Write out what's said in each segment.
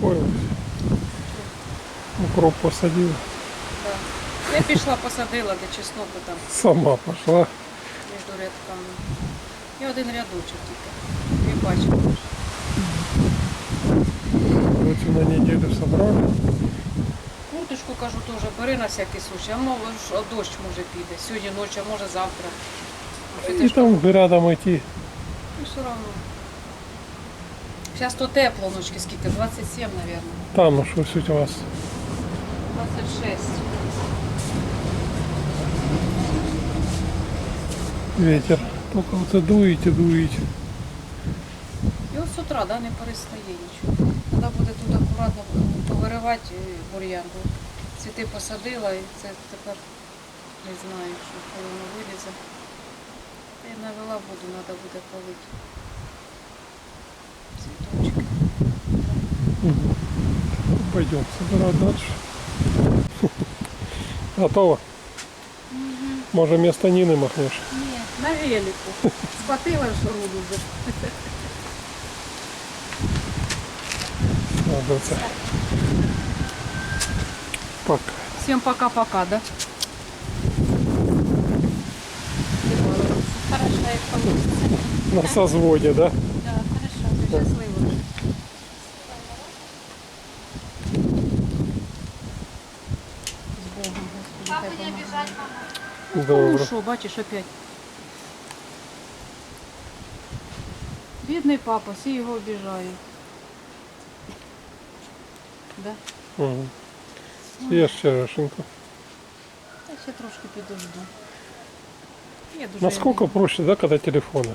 успокоилась. Укроп посадила. Да. Я пішла, посадила, де чесноку там Сама пошла. між рядками. І один рядочок тільки. Дві пачки. Короче, на неделю собрали. Курточку, кажу, теж бери на всякий случай. А мов, дощ може піде. Сьогодні ночі, а може завтра. Може, ж там рядом идти. Ну, все равно. Сейчас то тепло, ночки скільки? 27, наверное. Там, что суть у вас? 26. Ветер. Только вот и дуете, дуете. І от з утра да, не перестає нічого. Треба буде тут акуратно повиривати е, бур'ян. бо Цвіти посадила і це тепер не знаю, що коли воно вилізе. Та я навела воду, треба буде полити. Цвіточки. Пойдем собирать дальше. Готово? Може вместо Нины махнешь? Ні, на велику. Схватила вже. Надо це. Пока. Всем пока-пока, да? Хорошо, як получится. На созводе, да? Да, хорошо. Щасливо. Папа хай не помагає. обижать, мама. Ну Добре. що, бачиш, опять. Бідний папа, всі його обіжають. Да? Угу. Ешь черешеньку. Я ще трошки підожду. Я дуже Насколько проще, да, когда телефоны?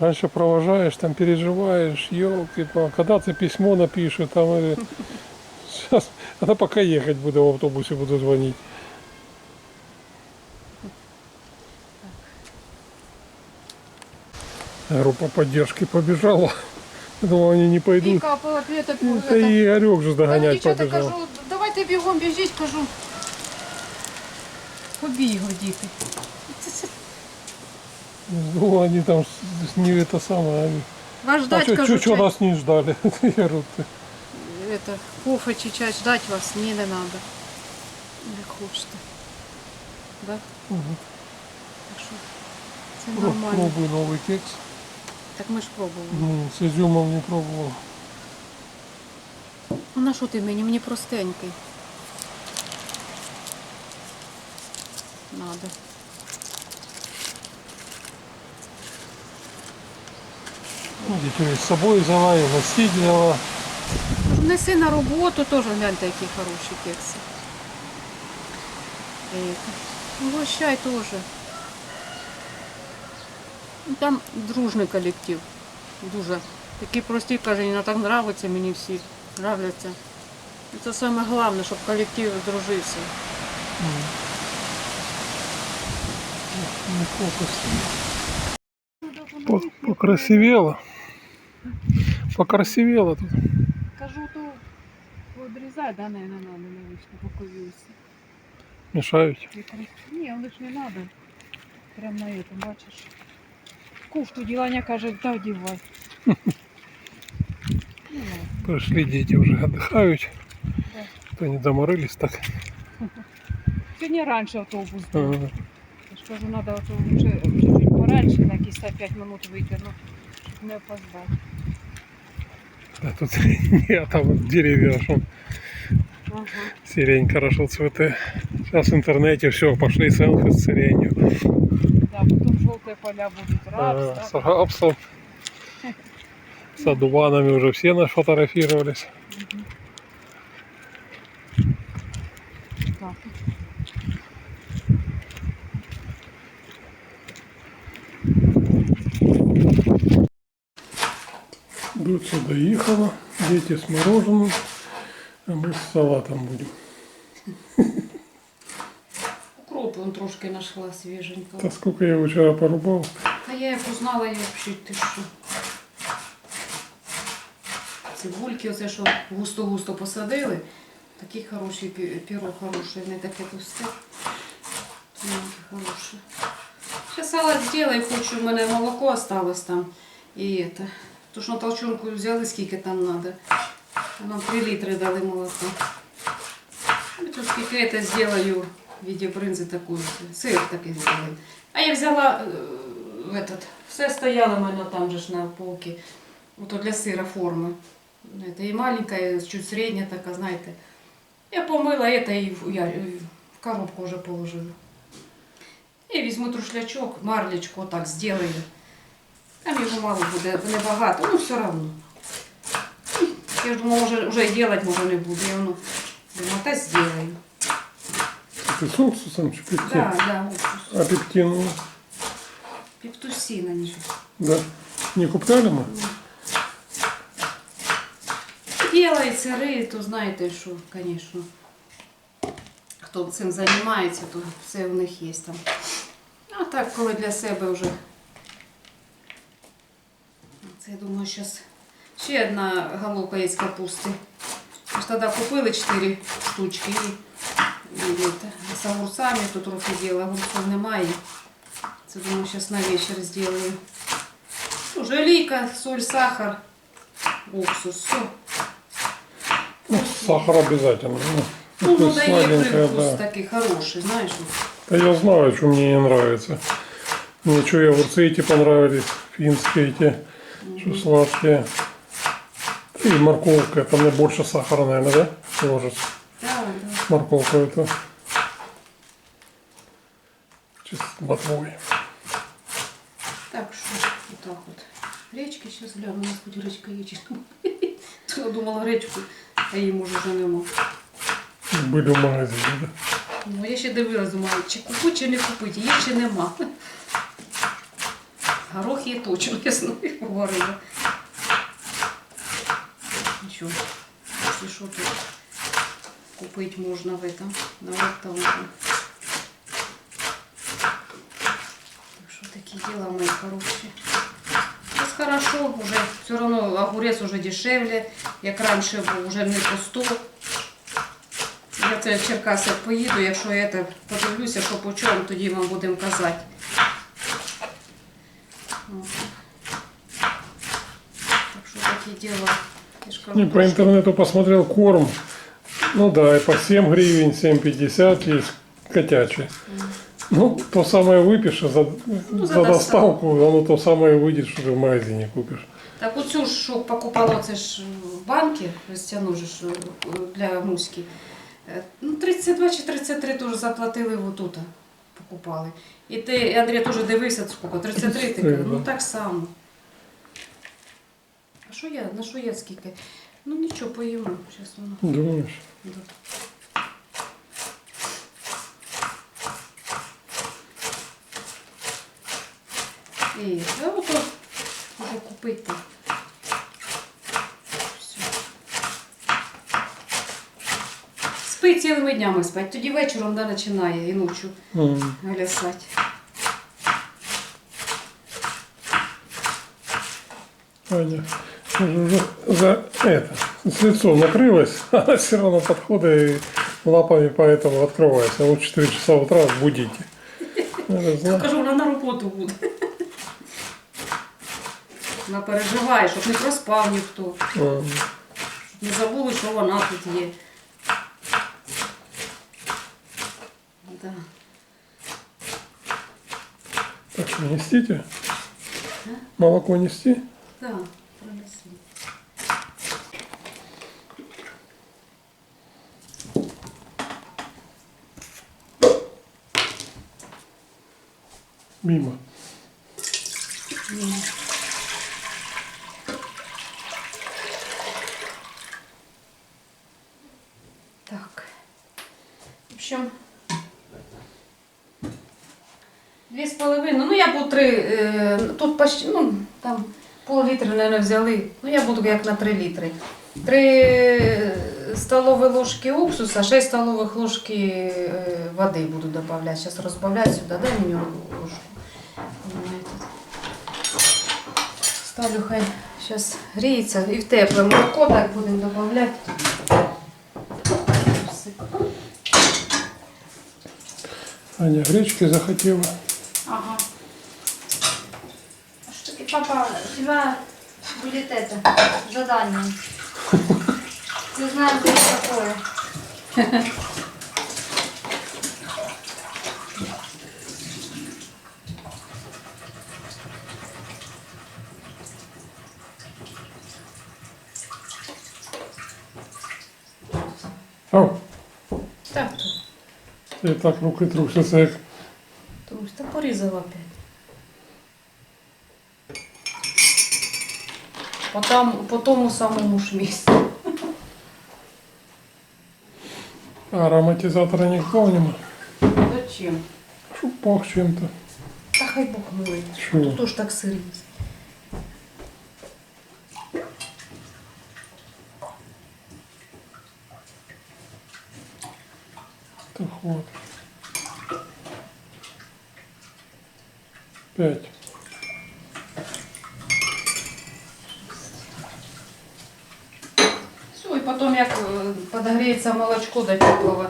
Раньше провожаешь, там переживаешь, елки когда ты письмо напишешь, там и... Сейчас, это пока ехать буду в автобусе, буду звонить. Группа поддержки побежала. Я Думал, они не пойдут. Віка, по- это, Это и Игорек же Та догонять дівчата побежал. кажу, давайте бігом біжіть, кажу. Побігли діти. Ну, они там с, с не это самое. Они... Вас А ждать, что, кажу, чай- нас не ждали? Я говорю, ты- это, кофе чи чай ждать вас, ні, не надо. Як хочете. Да? Мгм. Так що це Про- нормально. Пробуй новый кекс. Так ми ж пробували. Ну, с изюмом не пробовал. Ну на що ти мені? Мені простенький. Надо. Ну, Дитё с собой взяла, и гостить взяла. Неси на роботу теж гляньте, які хороші кекси. І Угощай теж. Там дружний колектив. Дуже. Такі прості, каже, не так нравиться мені всі. Нравляться. Це саме головне, щоб колектив дружився. Покрасивело. Покрасивело тут. Кажу, то обрізай, да, не, не надо, не вийшло, боковівся. Мешають. Ні, лиш не надо. Прям на этом, бачиш. Кофту дівання каже, та одівай. Ну, ладно. Пришли дети уже отдыхают. Да. То не доморились так. Сьогодні раніше автобус був. Ага. Я ж кажу, треба лучше чуть-чуть пораньше, на якісь та 5 минут вийти, ну, щоб не опоздати. А тут нет, там вот деревья, аж вон Ага. сирень хорошо цветы. Сейчас в интернете все, пошли селфи с сиренью. Да, потім жовті поля будуть, А, рапс, С так. рапсом. С одуванами уже все нафотографировались. так. Доча доехала, дети с мороженым, а мы с салатом будем. Укропу он трошки знайшла свіженького. Да сколько я его вчера порубал. Та я як узнала її взагалі, ти що. Цибульки, оце що густо-густо посадили. Такі хороші, пі- піро хороше, не таке. Тоненьке, хороше. Ще салат зроблю, хочу, у мене молоко осталось там. І это. То що на толчонку взяли, скільки там треба. Нам 3 литра дали молока. Я тут скільки это сделаю в виде брынзы такую, сыр такий сделаю. А я взяла е, в этот, все стояло в мене там же ж на полке. Ото для сира форми. Это і маленька, і чуть середня така, знаєте. Я помила это і в, я, і в коробку вже положила. І візьму трушлячок, марлечку отак зроблю. Там його мало буде, небагато, ну все одно. Я ж думала, може, вже і делать може не буду. Я воно думаю, та зроблю. Ты с уксусом чи пептин? Да, да, уксус. А пептин, ну, Пептусина нічого. да. Не купляли мы? Делається ри, то знаєте, що, звісно, хто цим займається, то все в них є там. А так, коли для себе вже. Це я думаю, зараз ще одна головка є з капусти. Ми ж тоді купили 4 штучки і, і, это, з огурцами тут трохи діла, огурців немає. Це думаю, зараз на вечір зроблю. Уже олійка, соль, сахар, уксус, все. Ну, сахар обязательно. Ну, Ну, такой ну дає сладенькое, привкус да. такий хороший, знаєш. от. Да я знаю, что мне не нравится. Мне что, и огурцы эти понравились, финские эти, что сладкие. И морковка, это мне больше сахара, наверное, да? Ложится. Да, да. Морковка это. Чисто ботвой. Так що, отак от. Речки зараз гляну, у нас хоч речка є чи нема. Я думала гречку, а її може вже нема. Были в магазине, да? Ну, я ще дивилась, думаю, чи купити, чи не купити, є чи нема. Горох є точно, я знаю, говорила. Нічого, якщо що, то купити можна в этом, на оптовому. Так що такі діла мої хороші. Сейчас хорошо, уже все равно огурец уже дешевле, як раніше уже не по 100. Я це в Черкаси поїду, якщо я це подивлюся, що по чому, тоді вам будемо казати. Так що такі діла Я ж кажу, Не, по интернету посмотрел корм. Ну да, и по 7 гривен, 7,50 есть котячий. Ну, то самое выпишешь за, Ну, за за доставку. доставку, оно то самое выйдет, что ты в магазине купишь. Так оцю ж, що покупала, це ж в банки, стяну ж е, для муськи. Е, Ну, 32 чи 33 теж заплатили отут. Покупали. І ти, і Андрій теж дивився, скільки? 33 ти кажу, ну Да. так само. Що я? На що я скільки? Ну нічого, поїмо. Зараз воно. Думаешь? Да. І ото можу купити. Все. Спить цілими днями спать. Тоді вечором да, починає і ночі М. галясати. Уже за это, с лицом накрылась, она все равно подходит и лапами поэтому открывается. Вот в 4 часа утра будите. Надо знать. Кажу, вона на роботу буде. Вона переживає, щоб не проспав ніхто. М. Не забули, що вона тут є. Да. Так что несите. Молоко нести. Да, Пронесли. Мимо. Так. В общем, дві з половиною. Ну, я буду три. е, Тут почти, ну, там пол-літри, мабуть, взяли. Ну, я буду як на три літри. Три е, столові ложки уксуса, 6 столових ложки е, води буду додавати. Зараз розбавляю сюди, дай мені ложку. Ставлю хай зараз гріється і в тепле молоко так будемо додавати. Аня гречки захотела. Ага. Что- Папа, у тебя будет это задание. Не знаю, что это такое. Так я так руки трусяться, як Трусь, та порізала опять. По, там, по тому самому ж місці. а ароматизатора ніхто нема. Зачем? Щоб пах чим-то. Та хай Бог милує. Що? Тут теж так сирість. Так вот. Пять. Все, і потім як е, подогреється молочко до теплого,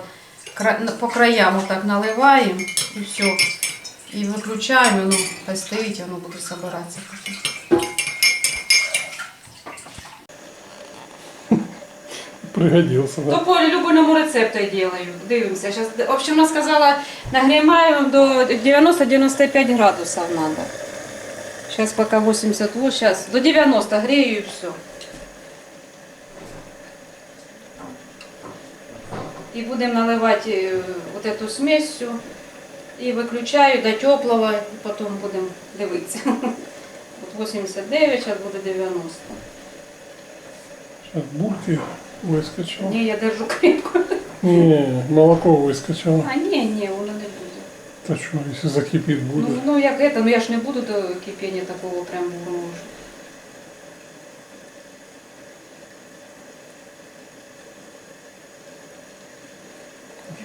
по краям отак наливаємо і все. І виключаємо, воно хай стоїть, воно буде збиратися. Пригодился, да? То по любому рецепту я делаю. Дивимося. Сейчас, в общем, вона сказала, нагріваю до 90-95 градусів надо. Сейчас пока 88, сейчас до 90 грею и все. І будемо наливати е, вот эту смесь всю. І виключаю до теплого, і потім будемо дивитися. От 89, зараз буде 90. Сейчас бурки выскочил. Ні, я держу крепко. Не, молоко выскочило. А ні, ні, воно не буде. То что, если закипит, Ну, будет? ну як это, ну я ж не буду до кипіння такого прям бурного.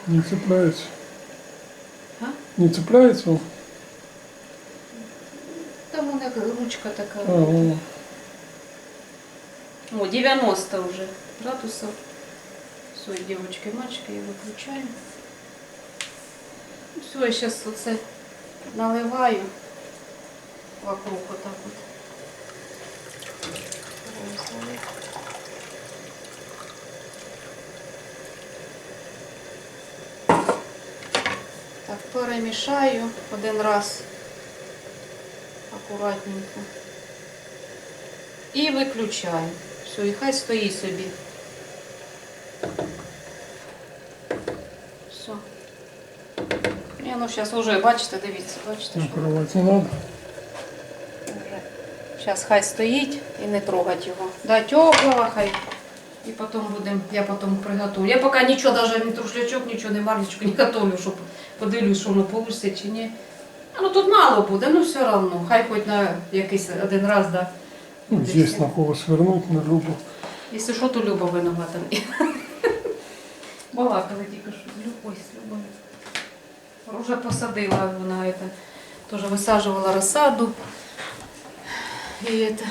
Не цепляется. А? Не цепляется? Там вона ручка така. Ага. О, 90 уже градусов. Все, девочки, мальчики, я выключаю. Все, я сейчас оце наливаю вокруг вот так вот. Перемішаю один раз акуратненько. І виключаю. Все, і хай стоїть собі. Все. І воно зараз вже, бачите, дивіться, бачите, що. Зараз хай стоїть і не трогать його. Да, теплого хай. І потім будемо, я потім приготую. Я поки нічого, навіть не трушлячок, нічого не марлечку не готовлю, щоб подивлюсь, що воно получиться чи ні. А, ну тут мало буде, ну все одно. Хай хоч на якийсь один раз, да. Ну, Здесь на кого свернуть, на любу. Якщо що, то Люба винувата. Балакали тільки що з Любою, з Любою. Вже посадила вона это, теж висаджувала розсаду. І это,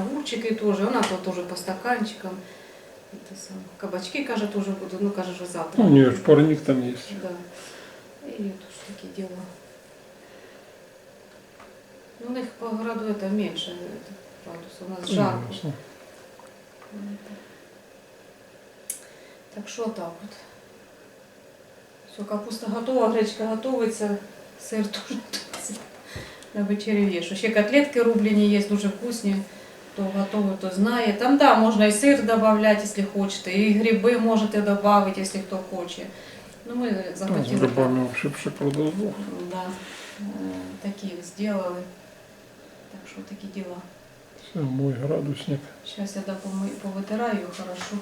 огурчики теж, вона то теж по стаканчикам. Это сам. Кабачки, каже, теж будуть, ну каже, вже завтра. Ну, у нее ж парник там есть. Да. І тут ж такі діла. Ну, у них по городу это меньше это, градусов, у нас жарко. Ясно. Так що так от. Все, капуста готова, гречка готується, сир теж готується. На вечерю є. Що ще котлетки рублені є, дуже вкусні. Хто готовий, то знає. Там да, можна і сир додати, якщо хочете, і гриби можете додати, якщо хто хоче. Ну, ми с захотіли. так. грибами вообще продолжу. Да, е, такі зробили. Так що такі діла. Все, мой градусник. Зараз я да, повитираю хорошо.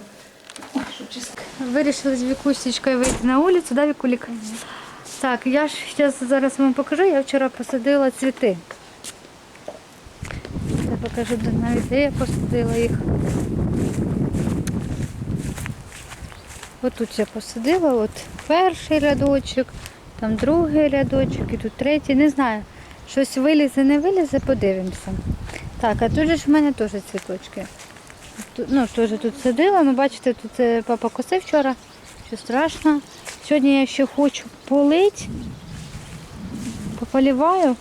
Ой, щоб чисто. Вирішили з Вікусечкою вийти на вулицю, да, Вікулік? Так, я ж зараз зараз вам покажу, я вчора посадила цвіти. Покажу навіть, де я посадила їх. От тут я посадила, от перший рядочок, там другий рядочок і тут третій. Не знаю, щось вилізе, не вилізе, подивимося. Так, а тут же ж в мене теж цвіточки. Ну, теж тут садила, ну бачите, тут е, папа косив вчора, що страшно. Сьогодні я ще хочу полити, пополіваю,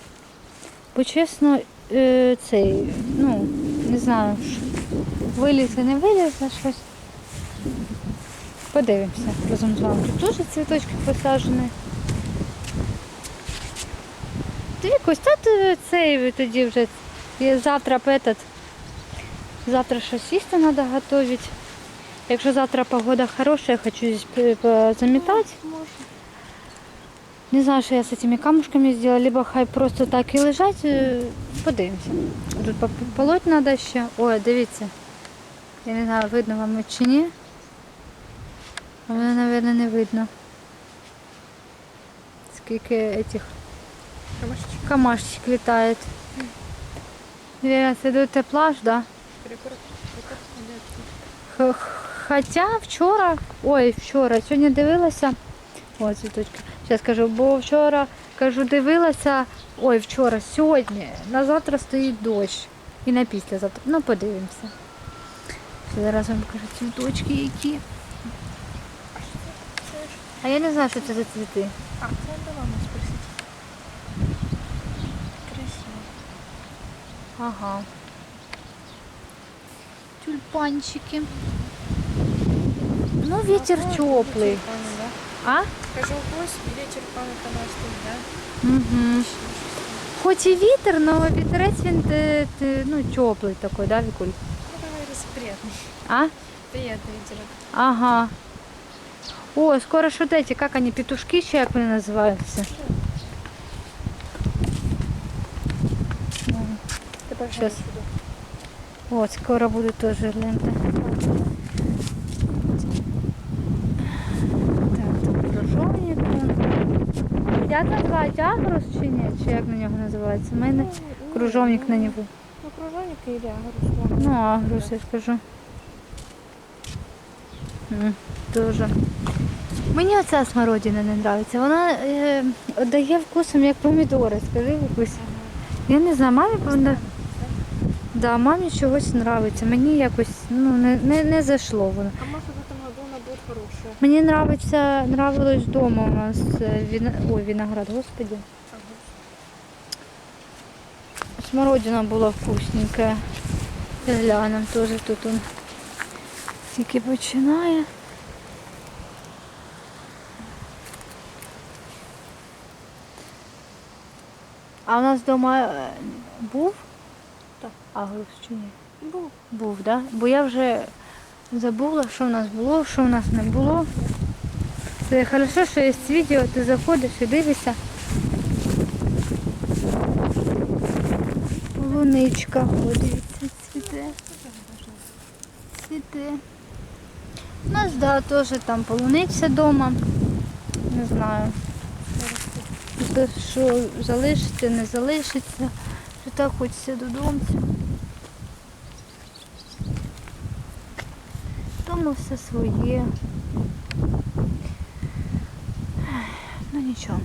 бо чесно, е, цей, ну, не знаю, вилізе, не вилізе щось. Подивимося разом з вами. Тут теж цвіточки посаджені. Дивікось, та ти цей тоді вже і завтра этот, завтра щось їсти треба готувати. Якщо завтра погода хороша, я хочу замітати. Не знаю, що я з цими камушками зробила, либо хай просто так і лежать. е, Подивимося. Тут по- полоть треба ще. Ой, дивіться. Я не знаю, видно вам чи ні. А мене, мабуть, не видно. Скільки этих Камашечки. камашечек літає. Лера, це до теплаж, да? Хоча вчора, ой, вчора, сьогодні дивилася. Ой, цвіточки. Зараз кажу, бо вчора кажу, дивилася, ой, вчора, сьогодні, на завтра стоїть дощ. І на післязавтра. Ну, подивимося. Зараз вам покажу цвіточки які. А я не знаю, що це за цвіти. А, це до мами спросити. Красиво. Ага. Тюльпанчики. Ну, ветер теплый. А? Кажу, ось ветер пане канасти, да? Угу. Хоч і вітер, але вітерець він те- те, ну, теплий такий, да, Вікуль? Ну, давай, раз приятный. А? Приятный ветерок. Ага. О, скоро що эти, как они, петушки, ще як вони називаються? Тепер Щас. От, скоро будуть теж ленти. Як називають агрос чи ні? Чи як на нього називається? У мене кружовник на нього. Ну, кружовник или агрус. Ну, агрос, я скажу. Дуже. Мені оця смородина не подобається. Вона е, дає вкусом як помідори, скажи якусь. Я не знаю, мамі повинна. Да, мамі чогось подобається. Мені якось ну, не, не, не зайшло воно. А может в этом году она будет хорошая? Мені нравиться, нравилось вдома у нас е, віно... Ой, виноград, господи. Смородина була вкусненька. Глянем теж тут он тільки починає. А у нас вдома е, був? Так. Агрус чи ні? Був. Був, да? Бо я вже забула, що в нас було, що в нас не було. Це хорошо, що є відео, ти заходиш і дивишся. Луничка, о, дивіться, цвіте. Цвіте. У нас, да, теж там полуниця вдома. Не знаю. Що залишиться, не залишиться. Що так хочеться додому. Дома все своє. Ну нічого.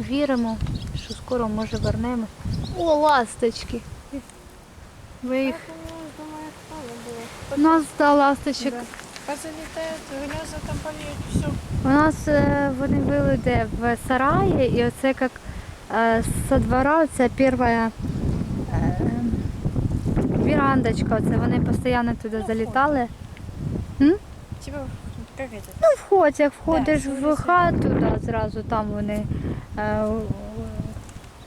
Віримо, що скоро може вернемо. О, ласточки. Ви їх. У нас да, ласточок. Там все. У нас е, вони були де в сараї, і оце як е, со двора, це перша е, вірандочка, оце вони постійно туди залітали. Типа, как это? Ну, входь, як входиш Да, в вулиця. хату, да, зразу там вони е,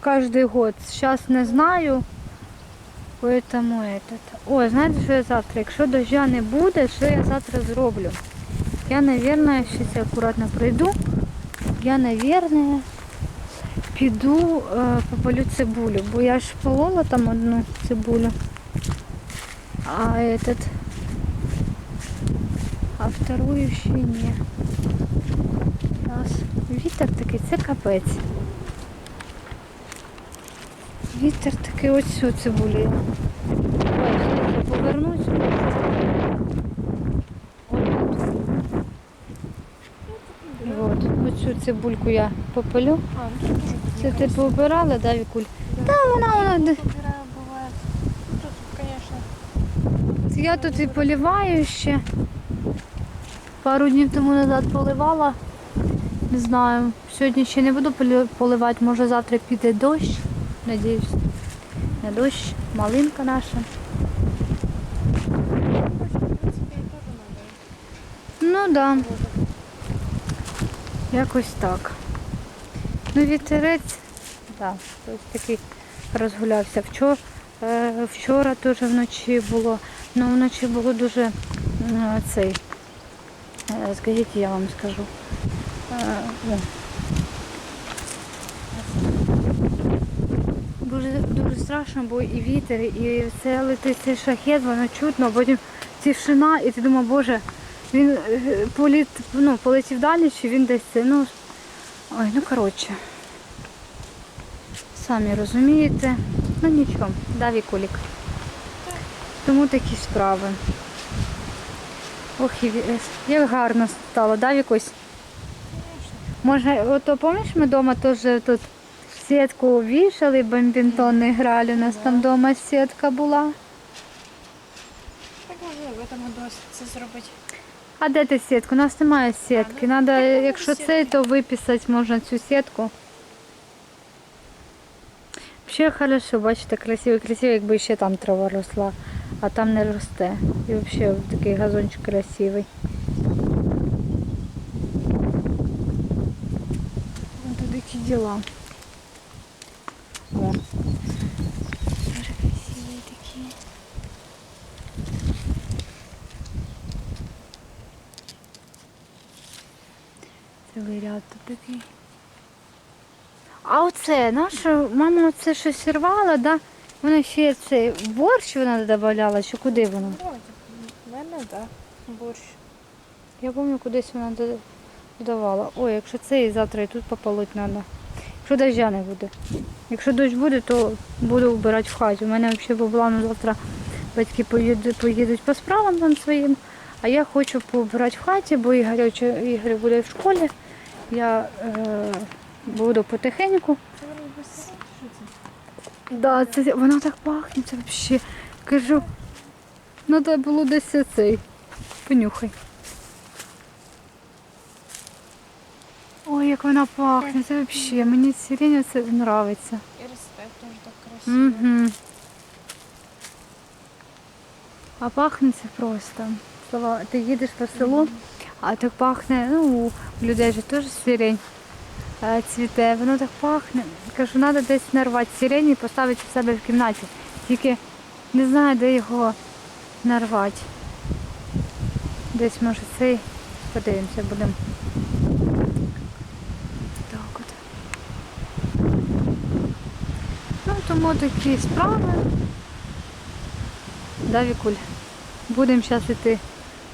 кожен год. Зараз не знаю. Поэтому этот. Ой, знаєте, що я завтра? Якщо дождя не буде, що я завтра зроблю? Я, наверное, зараз я акуратно пройду. Я, наверное, піду е, попалю цибулю, бо я ж полола там одну цибулю. А этот вторую ще ні. Раз. Вітер такий, це капець. Вітер такий ось цю я повернусь. От, оцю цибульку я попалю. А, ну Це ти пообирала, да, Вікуль? Та вона, вона. Я тут і поливаю ще. Пару днів тому назад поливала. Не знаю. Сьогодні ще не буду поливати, може завтра піде дощ. Надіюсь. На дощ, малинка наша. Ну да. Якось так. Ну, вітерець, так, ось такий розгулявся. Вчора, е, вчора теж вночі було. Ну, вночі було дуже цей. Е, скажіть, я вам скажу. Е. Дуже, дуже страшно, бо і вітер, і це летить цей шахет, воно чутно, потім тишина, і ти думаєш, боже, він е, політ, ну, полетів далі, чи він десь це, ну. Ой, ну коротше. Самі розумієте. Ну нічого, да, Вікулік. Тому такі справи. Ох, е, як гарно стало, да, Вікусь? Може, ото пам'ятаєш, ми вдома теж тут сітку вішали, бомбінтони грали, у нас там вдома сітка була. Так можливо, в цьому году це зробити. А де ти сітку? У нас немає сітки. Надо, якщо цей, то виписати можна цю сітку. Ще хорошо, бачите, красиво, красиво, якби ще там трава росла, а там не росте. І взагалі такий газончик красивий. Ось такі діла. О. Дуже красиві такі. Цілий ряд тут такий. А оце, наша мама оце щось рвала, да? Вона ще цей борщ вона додавала, чи куди вона? У мене, так, борщ. Я пам'ятаю, кудись вона додавала. Ой, якщо це і завтра і тут пополоть треба. Якщо дождя не буде. Якщо дощ буде, то буду вбирати в хаті. У мене взагалі по плану завтра батьки поїдуть, поїдуть по справам там своїм. А я хочу побирати в хаті, бо Ігор, Ігор буде в школі. Я е, буду потихеньку. Да, це, воно так пахне, це взагалі. Кажу, треба було десь цей. Понюхай. Ой, як вона пахне, це взагалі. Мені сирень це подобається. І респект теж так красиво. Угу. А пахне це просто. Слова, ти їдеш по селу, а так пахне, ну, у людей же теж сирень цвіте, воно так пахне. Кажу, треба десь нарвати сирень і поставити в себе в кімнаті. Тільки не знаю, де його нарвати. Десь може цей. Подивимося, будемо. Так от. Ну, тому такі справи. Да, Вікуль? Будемо зараз йти.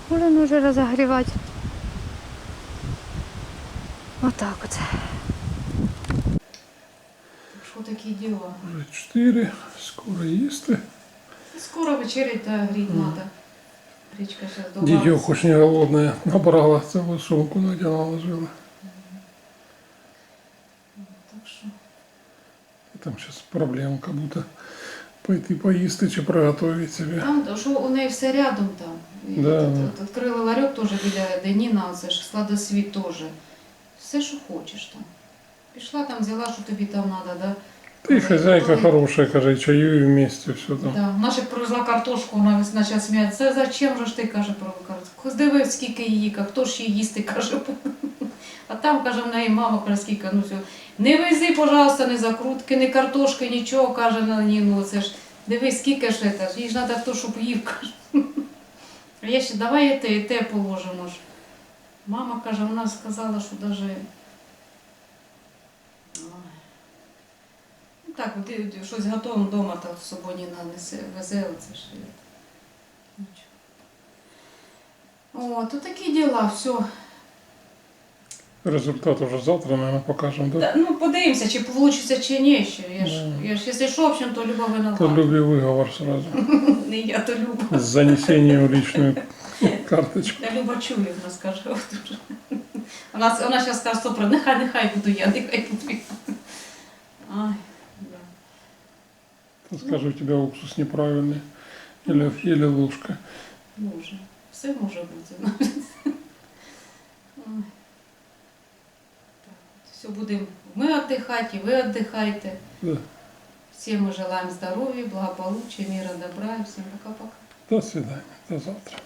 Будемо вже розогрівати. Отак от. Що такі діла? Уже 4, скоро їсти. Скоро вечерять та гріть треба. Річка зараз до Дідьо вас. хоч не голодная, набрала целую сумку, Надя наложила. Так що. И там сейчас проблемка будто пойти поїсти чи приготовить себе. Там, що у неї все рядом там. Да, Відкрили ларьок теж біля Деніна, оце ж складосвіт теж. Все, що хочеш там. Пішла там, взяла, що тобі там треба, да? Ты хозяйка хорошая, каже, чаю вместе, все там. Да. Наша привезла картошку, вона почала сміятися. Це зачем же ж ти, каже, про картошку? Здиви, скільки її, хто ж її їсти, каже. А там, каже, в неї мама, каже, скільки, ну все. Не вези, пожалуйста, не закрутки, не картошки, нічого, каже на ні, ну це ж. Дивись, скільки ж це, їй ж треба хто, щоб їв, каже. А я ще, давай і те, і те положимо ж. Мама каже, вона сказала, що навіть... Ну так, от щось готове вдома, так з собою не несе, везе, оце ж. от. То такі діла, все. Результат уже завтра, наверное, покажем, да? Та, ну, подивимося, чи вийде, чи ні. Ще. Я ж, Да. я ж, якщо що, в общем, то Люба То виновата. люби выговор сразу. Не я, то Люба. С занесением в личную карточку. Я Люба чує, вона скаже. Вона, вона зараз скаже, стоп, нехай, нехай буду я, нехай буду я. Ай, да. Скажу, у тебя уксус неправильный. Или, или ложка. Може. Все може бути. Все, будемо ми віддихати, ви віддихайте. Да. Всем мы желаем здоровья, благополучия, мира, добра. Всем пока-пока. До свидания. До завтра.